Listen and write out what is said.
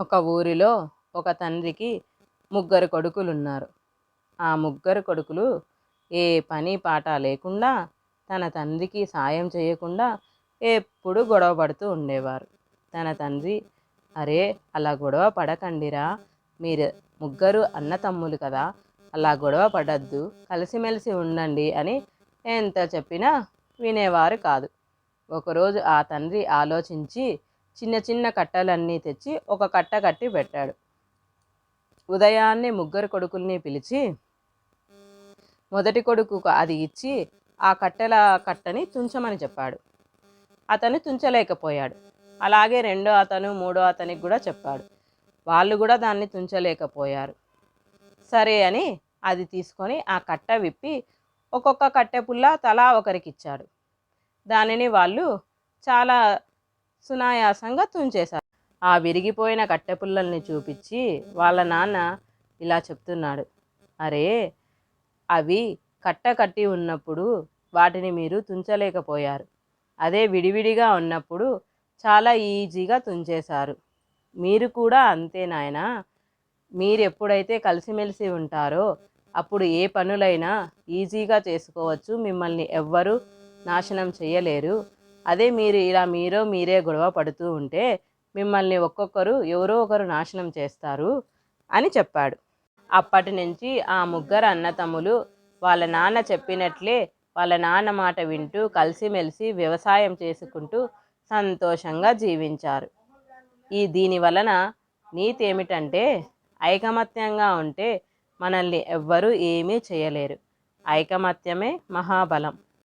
ఒక ఊరిలో ఒక తండ్రికి ముగ్గురు కొడుకులున్నారు. ఆ ముగ్గురు కొడుకులు ఏ పని పాట లేకుండా తన తండ్రికి సాయం చేయకుండా ఎప్పుడు గొడవ పడుతూ ఉండేవారు. తన తండ్రి అరే అలా గొడవ పడకండిరా. మీరు ముగ్గురు అన్న తమ్ములు కదా. అలా గొడవ పడద్దు. కలిసిమెలిసి ఉండండి అని ఎంత చెప్పినా వినేవారు కాదు. ఒకరోజు ఆ తండ్రి ఆలోచించి చిన్న చిన్న కట్టలన్నీ తెచ్చి ఒక కట్ట కట్టి పెట్టాడు. ఉదయాన్నే ముగ్గురు కొడుకుల్ని పిలిచి మొదటి కొడుకు అది ఇచ్చి ఆ కట్టెల కట్టని తుంచమని చెప్పాడు. అతను తుంచలేకపోయాడు. అలాగే రెండో అతను మూడో అతనికి కూడా చెప్పాడు. వాళ్ళు కూడా దాన్ని తుంచలేకపోయారు. సరే అని అది తీసుకొని ఆ కట్ట విప్పి ఒక్కొక్క కట్టె పుల్ల తలా ఒకరికి ఇచ్చాడు దానిని వాళ్ళు చాలా సునాయాసంగా తుంచేశారు. ఆ విరిగిపోయిన కట్టెపుల్లల్ని చూపించి వాళ్ళ నాన్న ఇలా చెప్తున్నాడు. అరే అవి కట్ట కట్టి ఉన్నప్పుడు వాటిని మీరు తుంచలేకపోయారు. అదే విడివిడిగా ఉన్నప్పుడు చాలా ఈజీగా తుంచేశారు. మీరు కూడా అంతే నాయన. మీరు ఎప్పుడైతే కలిసిమెలిసి ఉంటారో అప్పుడు ఏ పనులైనా ఈజీగా చేసుకోవచ్చు. మిమ్మల్ని ఎవ్వరూ నాశనం చేయలేరు. అదే మీరు ఇలా మీరో మీరే గొడవ పడుతూ ఉంటే మిమ్మల్ని ఒక్కొక్కరు ఎవరో ఒకరు నాశనం చేస్తారు అని చెప్పాడు. అప్పటి నుంచి ఆ ముగ్గురు అన్నతమ్ములు వాళ్ళ నాన్న చెప్పినట్లే వాళ్ళ నాన్న మాట వింటూ కలిసిమెలిసి వ్యవసాయం చేసుకుంటూ సంతోషంగా జీవించారు. ఈ దీని వలన నీతి ఏమిటంటే ఐకమత్యంగా ఉంటే మనల్ని ఎవ్వరూ ఏమీ చేయలేరు. ఐకమత్యమే మహాబలం.